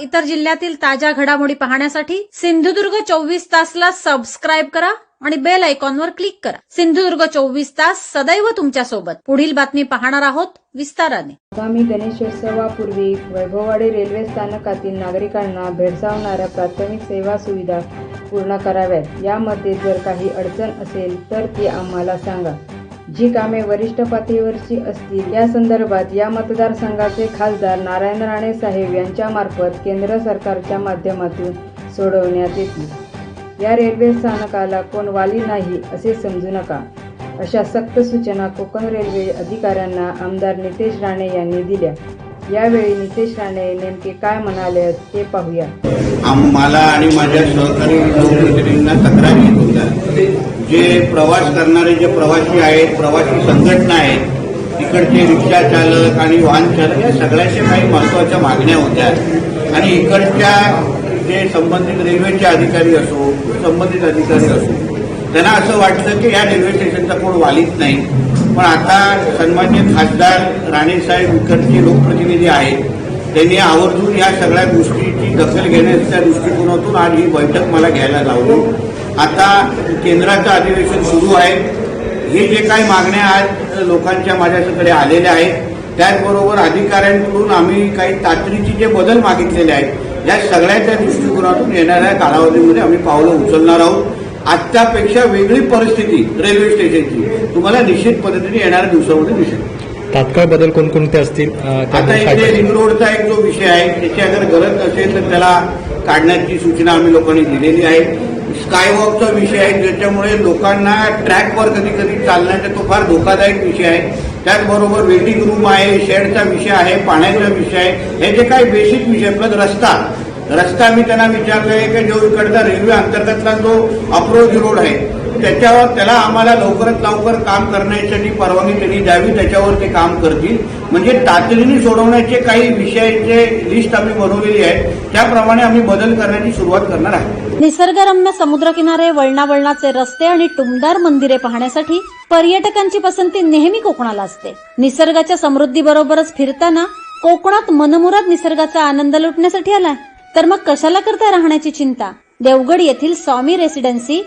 इतर जिल्ह्यातील ताज्या घडामोडी पाहण्यासाठी सिंधुदुर्ग चोवीस तासला सबस्क्राईब करा आणि बेल आयकॉनवर क्लिक करा. सिंधुदुर्ग चोवीस तास सदैव तुमच्यासोबत पुढील बातमी पाहणार आहोत विस्ताराने. आगामी गणेशोत्सवापूर्वी वैभववाडी रेल्वे स्थानकातील नागरिकांना भेडसावणाऱ्या प्राथमिक सेवा सुविधा पूर्ण कराव्यात. यामध्ये जर काही अडचण असेल तर ती आम्हाला सांगा. जी कामे वरिष्ठ पातळीवरची असतील या संदर्भात या मतदारसंघाचे खासदार नारायण राणे साहेब यांच्यामार्फत केंद्र सरकारच्या माध्यमातून सोडवण्यात येतील. या रेल्वे स्थानकाला कोण वाली नाही असे समजू नका. अशा सक्त सूचना कोकण रेल्वे अधिकाऱ्यांना आमदार नितेश राणे यांनी दिल्या. यावेळी नितेश राणे नेमके काय म्हणाले ते पाहूया. आम्हाला आणि माझ्या सहकारी तक्रारी जे प्रवास करणारे जे प्रवासी आहेत प्रवासी संघटना आहेत तिकडचे रिक्षा चालक आणि वाहन चालक या सगळ्याच्या काही महत्त्वाच्या मागण्या होत्या. आणि इकडच्या जे संबंधित रेल्वेचे अधिकारी असो संबंधित अधिकारी असो त्यांना असं वाटतं की या रेल्वे स्टेशनचा कोण वालीच नाही. पण आता सन्मान्य खासदार राणेसाहेब इकडचे लोकप्रतिनिधी आहेत त्यांनी आवर्जून या सगळ्या गोष्टीची दखल घेण्याच्या दृष्टिकोनातून आज ही बैठक मला घ्यायला लावली. आता केंद्राचं अधिवेशन सुरू आहे. हे जे काही मागण्या आज लोकांच्या माझ्याकडे आलेल्या आहेत. त्याचबरोबर अधिकाऱ्यांकडून आम्ही काही तातडीचे जे बदल मागितलेले आहेत या सगळ्याच्या दृष्टिकोनातून येणाऱ्या कालावधीमध्ये आम्ही पावलं उचलणार आहोत. आजच्यापेक्षा वेगळी परिस्थिती रेल्वे स्टेशनची. तुम्हाला निश्चित पद्धतीने येणाऱ्या दिवसामध्ये दिसेल. तात्काळ बदल कोणकोणते असतील? आता इथे रिंग रोडचा एक जो विषय आहे त्याची अगर गरज असेल तर त्याला काढण्याची सूचना आम्ही लोकांनी दिलेली आहे. स्कायवॉकचा विषय आहे ज्याच्यामुळे लोकांना ट्रॅकवर कधी कधी चालण्याचा तो फार धोकादायक विषय आहे. त्याचबरोबर वेटिंग रूम आहे शेडचा विषय आहे पाण्याचा विषय आहे. हे जे काही बेसिक विषय प्लस रस्ता. रस्ता मी त्यांना विचारलोय की जो इकडचा रेल्वे अंतर्गतला जो अप्रोच रोड आहे त्याच्यावर त्याला आम्हाला लवकरात लवकर काम करण्यासाठी परवानगी त्यांनी द्यावी त्याच्यावर ते काम करतील. म्हणजे तातडीने सोडवण्याचे काही विषयाचे लिस्ट आम्ही बनवलेली आहे त्याप्रमाणे आम्ही बदल करण्याची सुरुवात करणार आहे निसर्गरम्य समुद्रकिनारे वळणावळणाचे रस्ते आणि टुमदार मंदिरे पाहण्यासाठी पर्यटकांची पसंती नेहमी कोकणाला असते. निसर्गाच्या समृद्धीबरोबरच फिरताना कोकणात मनमुराद निसर्गाचा आनंद लुटण्यासाठी आलाय. तर मग कशाला करता राहण्याची चिंता? देवगड येथील Swami residency